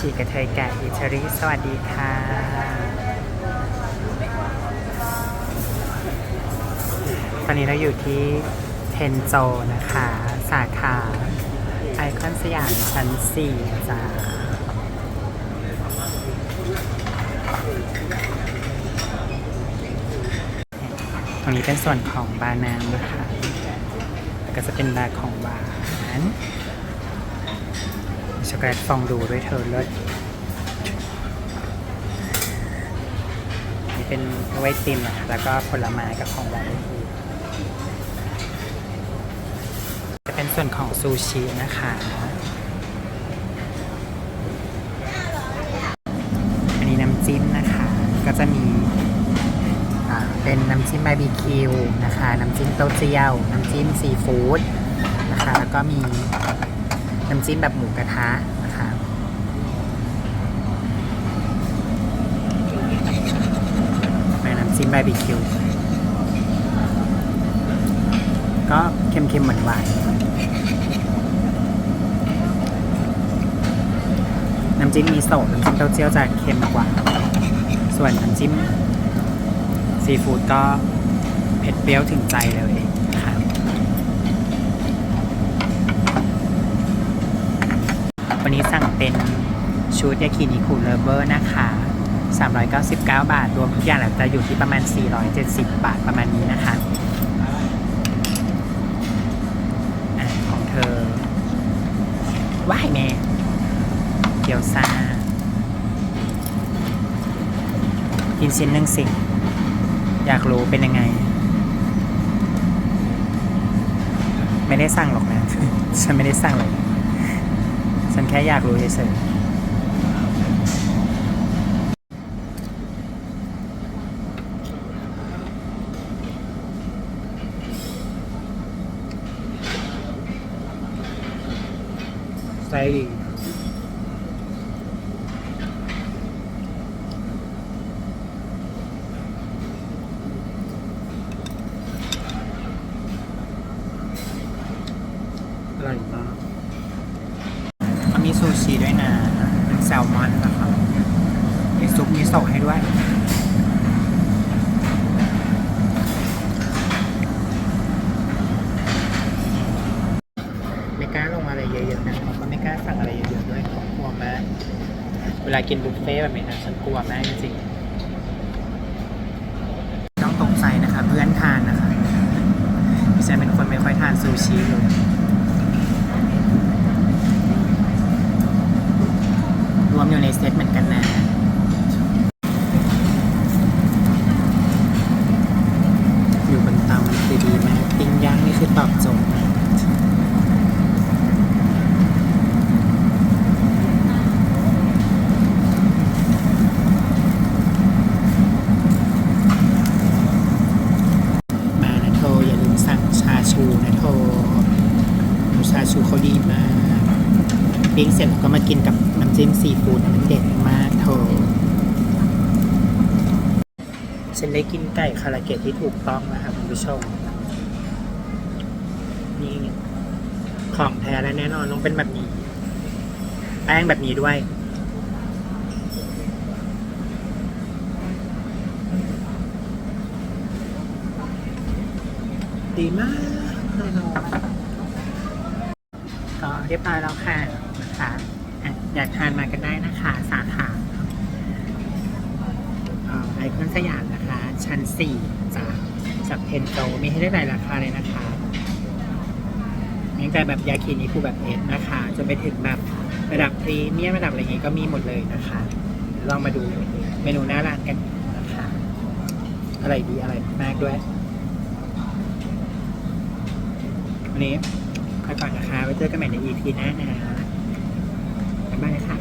จีกระเทยแก่อิตาลีสวัสดีค่ะตอนนี้เราอยู่ที่เทนโจนะคะ สาขาไอคอนสยามชั้น4จ้าตรงนี้เป็นส่วนของบาร์น้ำนะคะ แล้วก็จะเป็นบาร์ของหวาน ช็อกโกแลตฟองดูด้วยเธอเลิศนี่เป็นไวท์ติมนะคะแล้วก็ผลไม้กับของหวานจะเป็นส่วนของซูชินะคะอันนี้น้ำจิ้มนะคะ ก็จะมีเป็นน้ำจิ้มบาร์บีคิวนะคะ น้ำจิ้มเต้าเจี้ยว น้ำจิ้มซีฟู้ดนะคะ แล้วก็มี น้ำจิ้มแบบหมูกระทะนะคะเป็นน้ำจิ้มบาร์บีคิว ก็เค็มๆเหมือนหวานๆน้ำจิ้มมีโซะน้ำจิ้มเต้าเจี้ยวจะเค็มกว่า ส่วนน้ำจิ้มซีฟู้ดก็เผ็ดเปรี้ยวถึงใจเลยค่ะ วันนี้สั่งเป็นชุดยากินิคุเลเวอร์นะคะ 399 บาท รวมทุกอย่างแล้วจะอยู่ที่ประมาณ 470 บาทประมาณนี้นะคะอะของเธอว้ายแม่เกียวซากินชิ้นหนึ่งสิ อยากรู้เป็นยังไง ไม่ได้สั่งหรอกนะ ฉันไม่ได้สั่งเลย ฉันแค่อยากรู้เฉยๆไส้ดีอร่อยมากมันมีซู ชิด้วยนะเป็นแซลมอนนะครับมีซุปมีโซให้ด้วยไม่กล้าลงอะไรเยอะๆนะผมก็ไม่กล้าสั่งอะไรเยอะๆด้วยผมกลัวมากเวลากินบุฟเฟ่ต์แบบนี้นะฉันกลัวมากจริงๆต้องตกใจนะคะ เพื่อนทานนะคะดิฉันเป็นคนไม่ค่อยทานซูชิเลยรวมอยู่ใน เซตเหมือนกันนะอยู่บนเตามันคือดีมากปิ้งย่างนี่คือตอบโจทย์ชาชูนะโทชาชูเขาดีมาก ปิ้งเสร็จแล้วก็มากินกับน้ำจิ้มซีฟู้ดมันเด็ดมากโทฉันได้กินไก่คาราเกะที่ถูกต้องนะครับคุณผู้ชม นี่ของแท้และแน่นอนต้องเป็นแบบนี้ แป้งแบบนี้ด้วยดีมากก็ เรียบร้อยแล้วค่ะนะคะอะอยากทานมากันได้นะคะ สาขาออไอคอนสยามนะคะ ชั้น4จากจากเทนโตมีให้ได้หลายราคาเลยนะคะตั้งแต่แบบยากินิคุแบบเอสนะคะจนไปถึงแบบระดับพรีเมียมระดับอะไรอย่างงี้ก็มีหมดเลยนะคะ ลองมาดูเมนูหน้าร้านกันนะคะ อะไรดีอะไรมากด้วยวันนี้ ไปก่อนนะคะไว้เจอกันใหม่ใน EP หน้านะบ๊ายบายค่ะ